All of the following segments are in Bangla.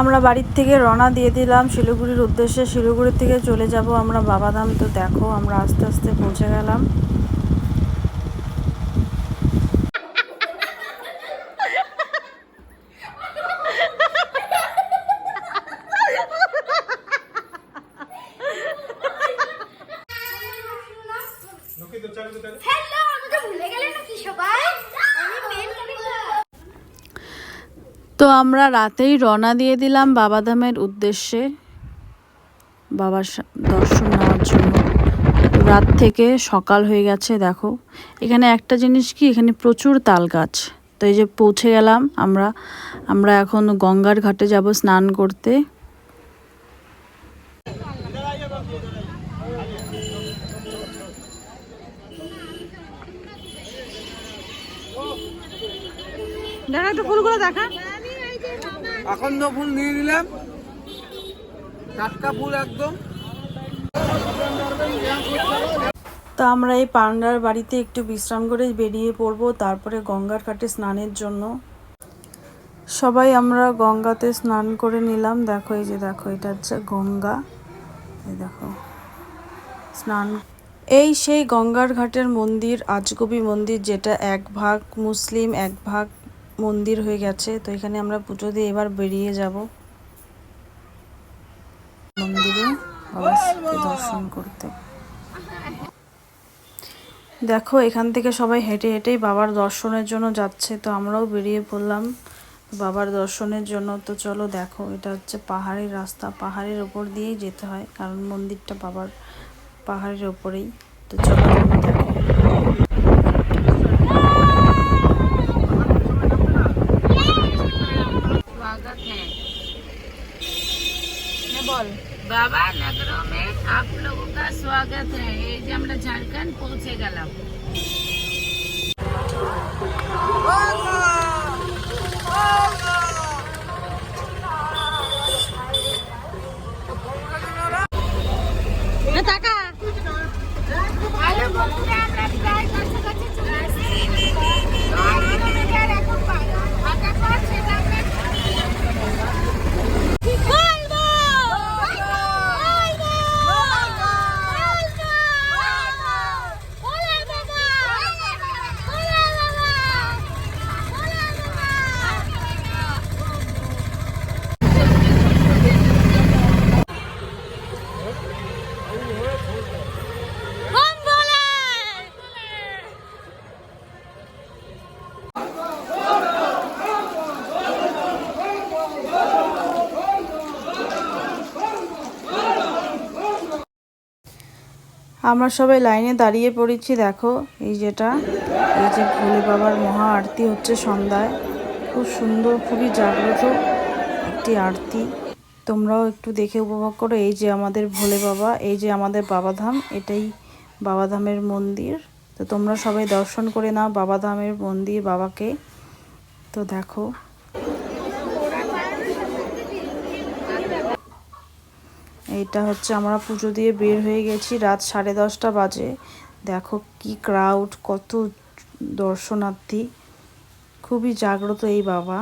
আমরা বাড়ির থেকে রওনা দিয়ে দিলাম শিলিগুড়ির উদ্দেশ্যে। শিলিগুড়ি থেকে চলে যাব আমরা বাবাধাম। তো দেখো, আমরা আস্তে আস্তে পৌঁছে গেলাম। হ্যালো আমাকে ভুলে গেলে সবাই? তো আমরা রাতেই রওনা দিয়ে দিলাম বাবাধামের উদ্দেশ্যে। বাবার দর্শন নেওয়ার জন্য। রাত থেকে সকাল হয়ে গেছে, দেখো। এখানে একটা জিনিস কি, এখানে প্রচুর তাল গাছ তো এই যে পৌঁছে গেলাম আমরা। আমরা এখন গঙ্গার ঘাটে যাব স্নান করতে। দেখা একটু ফুলগুলো দেখা। আকন্দ ফুল নিয়ে নিলাম। টাটকা ফুল একদম। তো আমরা এই পান্ডার বাড়িতে একটু বিশ্রাম করে বেরিয়ে পড়ব, তারপরে গঙ্গার ঘাটে স্নানের জন্য। সবাই আমরা গঙ্গাতে স্নান করে নিলাম। দেখো, এই যে দেখো, এটা হচ্ছে গঙ্গা। এই দেখো, স্নান। এই সেই গঙ্গার ঘাটের মন্দির, আজগবি মন্দির, যেটা এক ভাগ মুসলিম, এক ভাগ মন্দির হয়ে গেছে, তো এখানে আমরা পুজো দিয়ে এবার বেরিয়ে যাব। মন্দিরে দর্শন করতে। দেখো, এখান থেকে সবাই হেঁটে হেঁটেই বাবার দর্শনের জন্য যাচ্ছে, তো আমরাও বেরিয়ে পড়লাম বাবার দর্শনের জন্য। তো চলো দেখো, এটা হচ্ছে পাহাড়ের রাস্তা, পাহাড়ের ওপর দিয়েই যেতে হয়, কারণ মন্দিরটা বাবার পাহাড়ের ওপরেই। তো চলো आप लोगों का स्वागत है ये जो আমরা ঝাড়খণ্ড পৌঁছে গেলাম হ্যালো বন্ধুরা আমরা আমরা সবাই লাইনে দাঁড়িয়ে পড়েছি, দেখো, এই যেটা, এই যে ভোলে বাবার মহা আরতি হচ্ছে সন্ধ্যায়। খুব সুন্দর, খুবই জাগ্রত একটি আরতি। তোমরাও একটু দেখে উপভোগ করো, এই যে আমাদের ভোলে বাবা, এই যে আমাদের বাবাধাম, এটাই বাবাধামের মন্দির। তো তোমরা সবাই দর্শন করে নাও, বাবাধামের মন্দির বাবাকে। তো দেখো এইটা হচ্ছে আমরা পুজো দিয়ে বের হয়ে গেছি রাত সাড়ে দশটা বাজে। দেখো কি ক্রাউড কত দর্শনার্থী। খুবই জাগ্রত এই বাবা।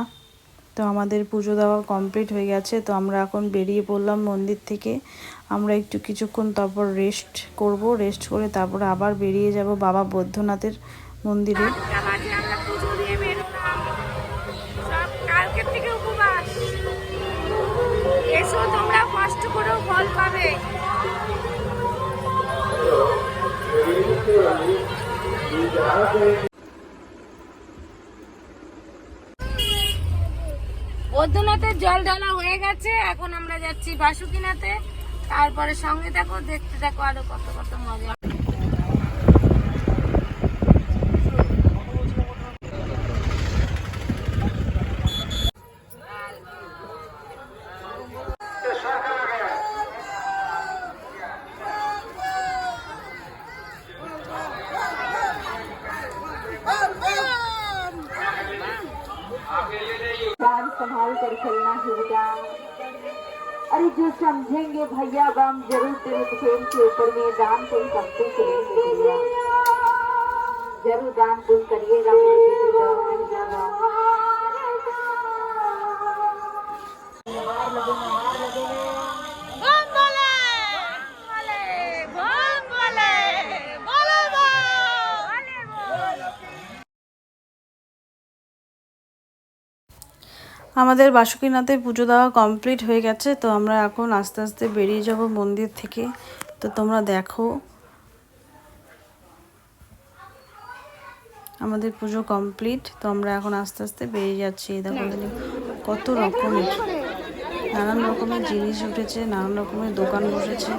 তো আমাদের পুজো দেওয়া কমপ্লিট হয়ে গেছে। তো আমরা এখন বেরিয়ে পড়লাম মন্দির থেকে। আমরা একটু কিছুক্ষণ তারপর রেস্ট করব। রেস্ট করে তারপরে আবার বেরিয়ে যাব বাবা বৈদ্যনাথের মন্দিরে। বৈদ্যনাথের জল ডালা হয়ে গেছে, এখন আমরা যাচ্ছি বাসুকিনাতে তারপরে সঙ্গে দেখো, দেখতে দেখো আরও কত কত মজা। समझेंगे भैया बम ज़रूर तेरे खेल के ऊपर में दान कोई करते ज़रूर दान पुण्य करिएगा मेरे बेटे আমাদের বাসুকিনাথে পুজো দেওয়া কমপ্লিট হয়ে গেছে, তো আমরা এখন আস্তে আস্তে বেরিয়ে যাব মন্দির থেকে। তো তোমরা দেখো, আমাদের পুজো কমপ্লিট, তো আমরা এখন আস্তে আস্তে বেরিয়ে যাচ্ছি। এই দেখো কত রকমের, নানান রকমের জিনিস উঠেছে, নানান রকমের দোকান বসেছে।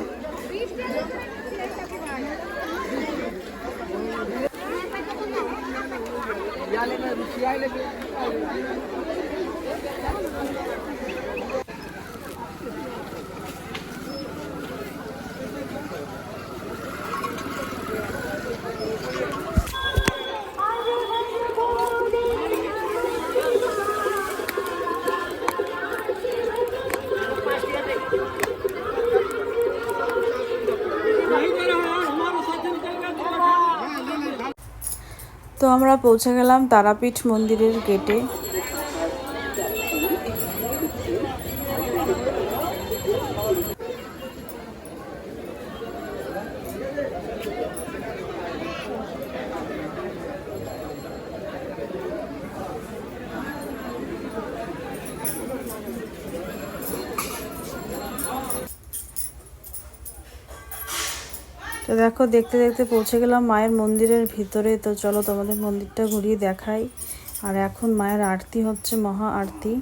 আমরা পৌঁছে গেলাম তারাপীঠ মন্দিরের গেটে। তো দেখো, দেখতে দেখতে পৌঁছে গেলাম মায়ের মন্দিরের ভিতরে। তো চলো তোমাদের মন্দিরটা ঘুরিয়ে দেখাই। আর এখন মায়ের আরতি হচ্ছে মহা আরতি।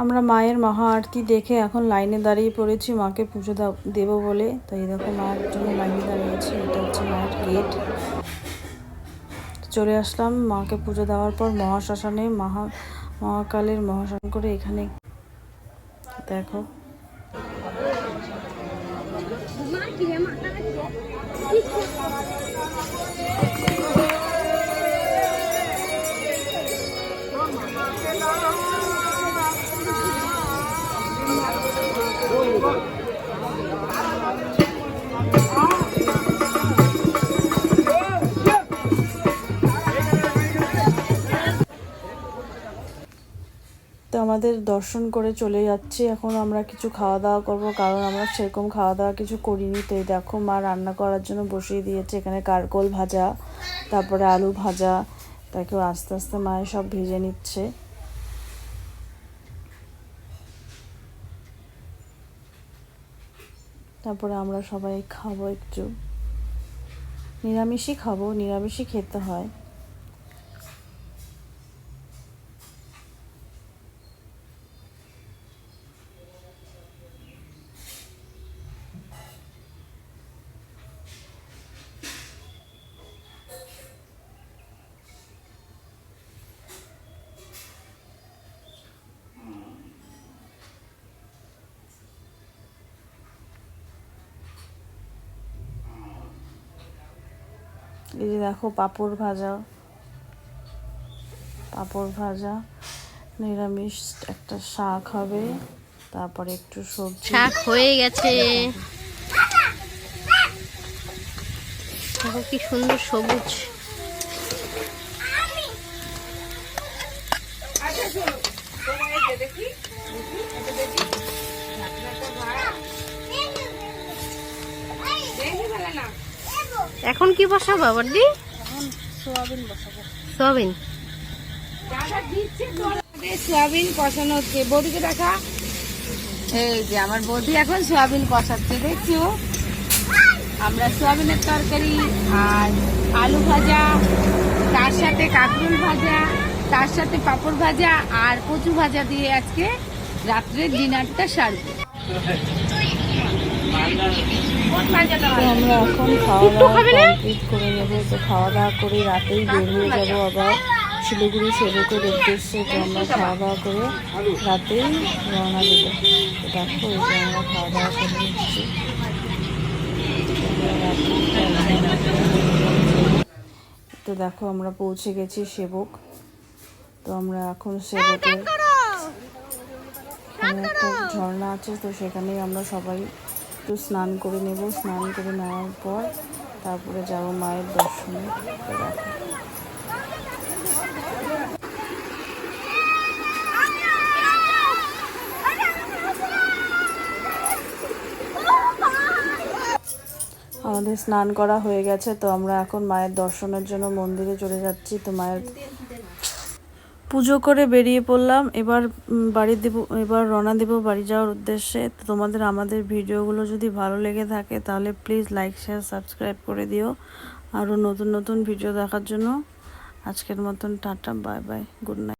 আমরা মায়ের মহা আরতি দেখে এখন লাইনে দাঁড়িয়ে পড়েছি। মাকে পুজো দেবো বলে। তো এই দেখো মায়ের জন্য লাইনে দাঁড়িয়েছি। এটা হচ্ছে মায়ের গেট। চলে আসলাম মাকে পুজো দেওয়ার পর মহাশ্মশানে। মহা, মহাকালের মহাশ্মশান করে এখানে দেখো। তো আমাদের দর্শন করে চলে যাচ্ছি। এখন আমরা কিছু খাওয়া দাওয়া করব, কারণ আমরা সেরকম খাওয়া দাওয়া কিছু করিনি। তো দেখো, মা রান্না করার জন্য বসিয়ে দিয়েছে এখানে কারকোল ভাজা, তারপরে আলু ভাজা, তাকে আস্তে আস্তে মায়ের সব ভেজে নিচ্ছে। তারপরে আমরা সবাই খাব একটু। নিরামিষই খাব নিরামিষই খেতে হয়। এই যে দেখো পাঁপড় ভাজা। পাঁপড় ভাজা, নিরামিষ একটা শাক হবে, তারপরে একটু সবজি। শাক হয়ে গেছে। দেখো কি সুন্দর সবুজ। এখন কি বসাবো আবার দি সোয়াবিন সোয়াবিন কষানো হচ্ছে। বৌদিকে দেখা। এই যে আমার বৌদি এখন সোয়াবিন কষাচ্ছে দেখছ? আমরা সোয়াবিনের তরকারি আর আলু ভাজা তার সাথে কাঁকরুল ভাজা তার সাথে পাঁপড় ভাজা আর কচু ভাজা দিয়ে আজকে রাত্রের ডিনারটা সারবো। আমরা এখন খাওয়া দাওয়া কমপ্লিট করে নেব। তো খাওয়া দাওয়া করে রাতেই বের হয়ে যাব আবার শিলিগুড়ি সেবকের উদ্দেশ্যে তো আমরা খাওয়া দাওয়া করে রাতেই রওনা দিল তো দেখো এই যে আমরা খাওয়া দাওয়া করে নিচ্ছি। তো দেখো আমরা পৌঁছে গেছি সেবক। তো আমরা এখন সেবকের এখানে একটা ঝর্ণা আছে তো সেখানেই আমরা সবাই একটু স্নান করে নেব। স্নান করে নেওয়ার পর তারপরে যাব মায়ের দর্শনে। আমাদের স্নান করা হয়ে গেছে, তো আমরা এখন মায়ের দর্শনের জন্য মন্দিরে চলে যাচ্ছি। তো মায়ের পুজো করে বেরিয়ে পড়লাম। এবার বাড়ি দেব, এবার রওনা দেব বাড়ি যাওয়ার উদ্দেশ্যে। তো তোমাদের আমাদের ভিডিওগুলো যদি ভালো লেগে থাকে, তাহলে প্লিজ লাইক শেয়ার সাবস্ক্রাইব করে দিও। আরও নতুন নতুন ভিডিও দেখার জন্য আজকের মতন tata bye bye good night